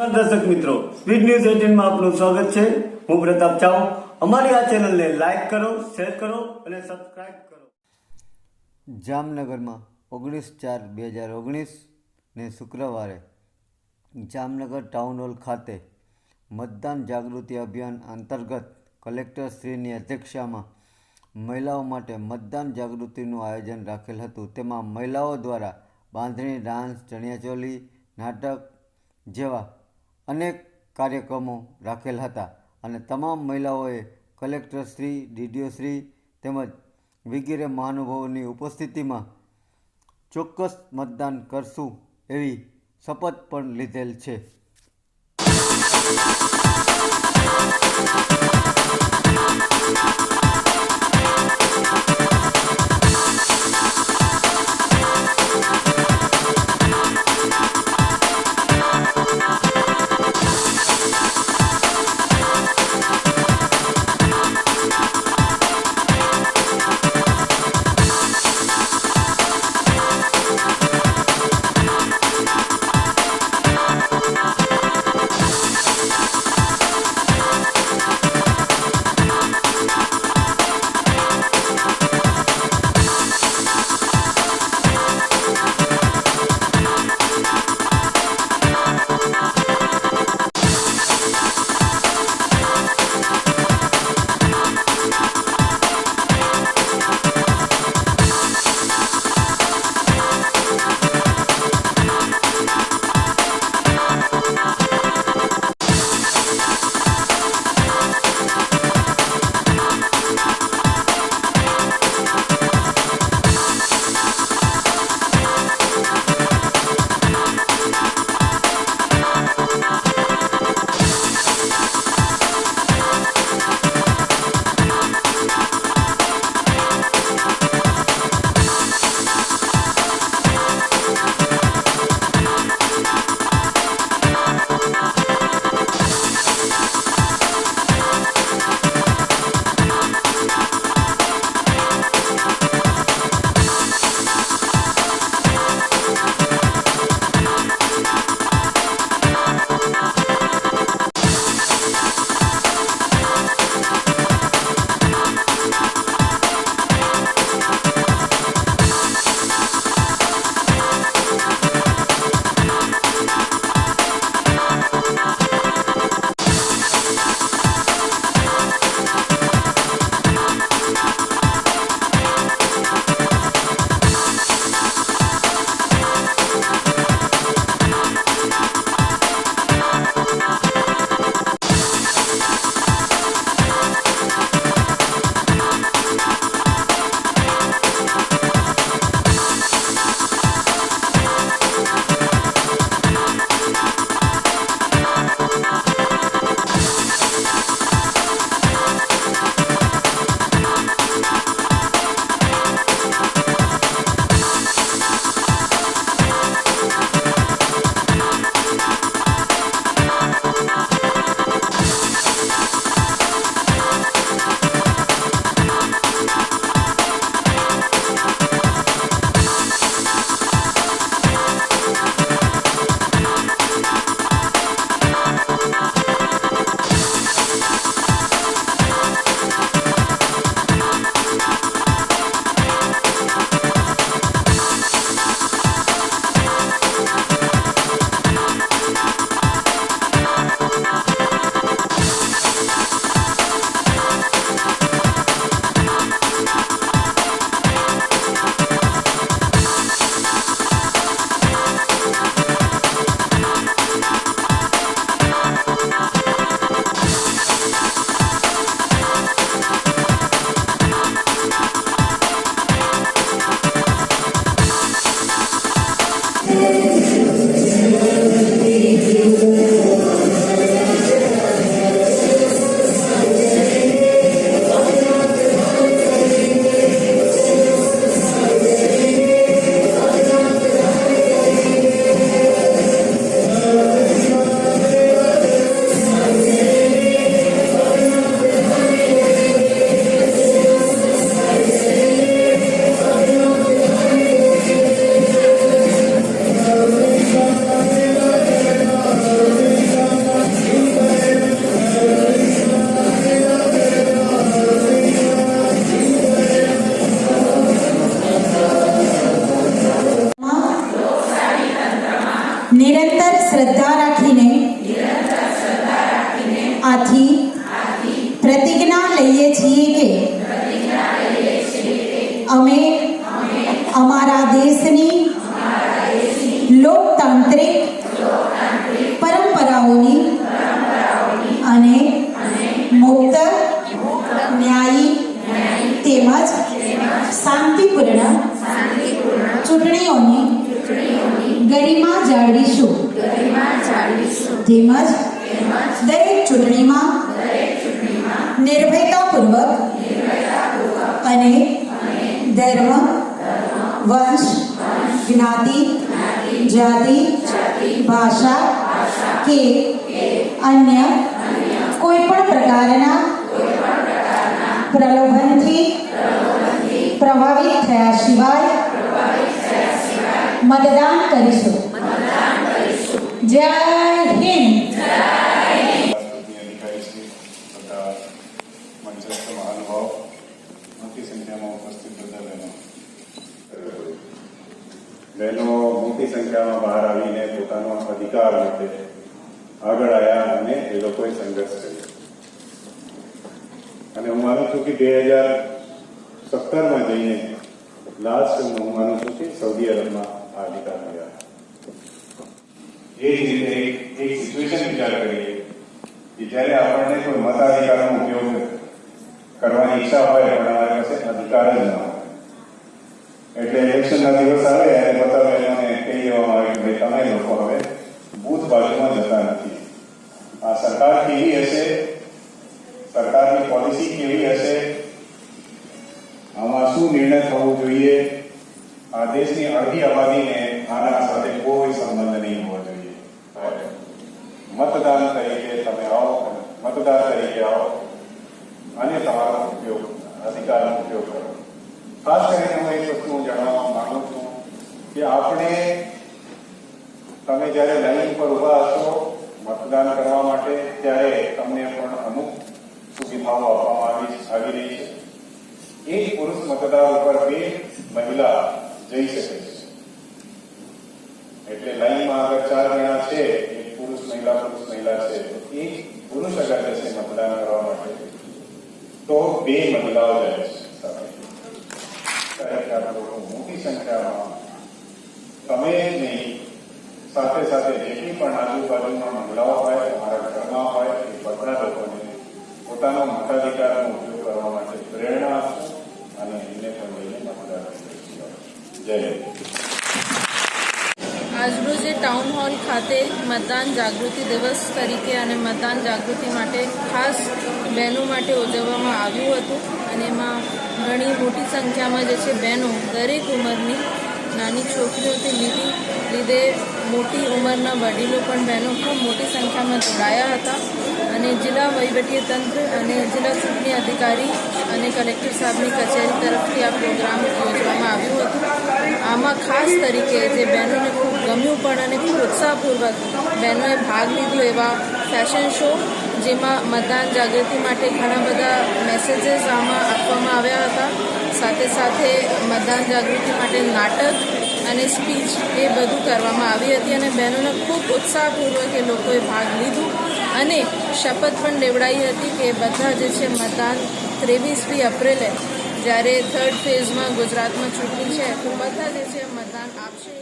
નમસ્કાર દર્શક મિત્રો. સ્પીડ ન્યૂઝ એટીનમાં આપનું સ્વાગત છે. હું પ્રતાપ ચાવ. અમારી આ ચેનલને લાઈક કરો શેર કરો અને સબસ્ક્રાઇબ કરો. જામનગરમાં ઓગણીસ ચાર બે હજાર ઓગણીસ ને શુક્રવારે જામનગર ટાઉન હોલ ખાતે મતદાન જાગૃતિ અભિયાન અંતર્ગત કલેક્ટરશ્રીની અધ્યક્ષામાં મહિલાઓ માટે મતદાન જાગૃતિનું આયોજન રાખેલ હતું. તેમાં મહિલાઓ દ્વારા બાંધણી, ડાન્સ, ચણિયાચોલી, નાટક જેવા અનેક કાર્યક્રમો રાખેલ હતા અને તમામ મહિલાઓએ કલેક્ટરશ્રી ડીડીઓશ્રી તેમજ વગેરે મહાનુભાવોની ઉપસ્થિતિમાં ચોક્કસ મતદાન કરશું એવી શપથ પણ લીધેલ છે हमारा देश ने लोकतांत्रिक परंपराओं ने मुक्त, न्यायी शांतिपूर्ण चूंटियों गरिमा जाड़ीशु दरक निर्भयतापूर्वक धर्म વંશ જ્ઞાતિ જાતિ ભાષા કે અન્ય કોઈ પણ પ્રકારના પ્રલોભનથી પ્રભાવિત થયા સિવાય મતદાન કરીશું જય હિન્દ રાષ્ટ્રપતિ અધિકારીશ્રી તથા મંચસ્થ મહાનુભાવ મોટી સંખ્યામાં ઉપસ્થિત બધા બહેનો બહેનો મોટી સંખ્યામાં બહાર આવીને પોતાનો અધિકાર માટે આગળ આવ્યા અને એ લોકોએ સંઘર્ષ કર્યો. અને હું માનું છું કે બે હજાર સત્તરમાં જઈને લાસ્ટ હું માનું છું કે સૌદી અરબમાં આ અધિકાર મળ્યા. એ જ રીતે એક એક સિચ્યુએશન વિચાર કરીએ કે જ્યારે આપણને કોઈ મતાધિકારનો ઉપયોગ કરવાની ઈચ્છા હોય, પણ અમારી પાસે અધિકાર જ ન હોય એટલે ઇલેક્શનના દિવસ આવે અને બધા બહેનોને કહી દેવામાં આવે કે ભાઈ તમે લોકો હવે બૂથ બાજુમાં જતા નથી આ સરકાર કેવી હશે સરકારની પોલિસી કેવી હશે આમાં શું નિર્ણય થવો જોઈએ આ દેશની અડધી આબાદીને આના સાથે કોઈ સંબંધ નહીં હોવો જોઈએ. મતદાન તરીકે તમે આવો, મતદાર તરીકે આવો. અને તમારો ઉપયોગ, અધિકારનો ઉપયોગ કરો. ખાસ કરીને હું એક વસ્તુ જણાવવા માંગુ છું કે આપણે, તમે જ્યારે લાઈન પર ઊભા હશો મતદાન કરવા માટે, ત્યારે તમને પણ અમુક સુવિધાઓ આપવામાં આવી રહી છે. એક પુરુષ મતદાર ઉપર બે મહિલા જઈ શકે એટલે લાઈનમાં આગળ ચાર જણા છે, એક પુરુષ, મહિલા પુરુષ, મહિલા છે એ પુરુષ જશે મતદાન કરવા માટે, તો બે મહિલાઓ જાય છે. મોટી સંખ્યામાં તમે નહીં, સાથે સાથે જેટલી પણ આજુબાજુમાં મહિલાઓ હોય, અમારા ઘરમાં હોય, એ બધા લોકોને પોતાનો મતાધિકારનો ઉપયોગ કરવા માટે પ્રેરણા આપો અને એમને પણ લઈને મતદાન કરીશું. જય હિન્દ આજરોજ ટાઉન હોલ ખાતે મતદાન જાગૃતિ દિવસ તરીકે અને મતદાન જાગૃતિ માટે ખાસ બહેનો માટે ઉજવવામાં આવ્યું હતું અને એમાં ઘણી મોટી સંખ્યામાં જે છે બહેનો દરેક ઉંમરની નાની છોકરીઓથી લીધી લીધે મોટી ઉંમરના વડીલો પણ બહેનો ખૂબ મોટી સંખ્યામાં જોડાયા હતા અને જિલ્લા વહીવટી તંત્ર અને જિલ્લા ચૂંટણી અધિકારી અને કલેક્ટર સાહેબની કચેરી તરફથી આ પ્રોગ્રામ હતું ખાસ તરીકે જે બહેનોને ખૂબ ગમ્યું પણ અને ખૂબ ઉત્સાહપૂર્વક બહેનોએ ભાગ લીધો એવા ફેશન શો જેમાં મતદાન જાગૃતિ માટે ઘણા બધા મેસેજીસ આમાં આપવામાં આવ્યા હતા. સાથે સાથે મતદાન જાગૃતિ માટે નાટક અને સ્પીચ એ બધું કરવામાં આવી હતી અને બહેનોને ખૂબ ઉત્સાહપૂર્વક એ લોકોએ ભાગ લીધો. અને શપથ પણ લેવડાવી હતી કે બધા જે છે મતદાન ત્રેવીસમી એપ્રિલે જ્યારે થર્ડ ફેઝમાં ગુજરાતમાં ચૂંટણી છે તો બધા જે છે મતદાન આપશે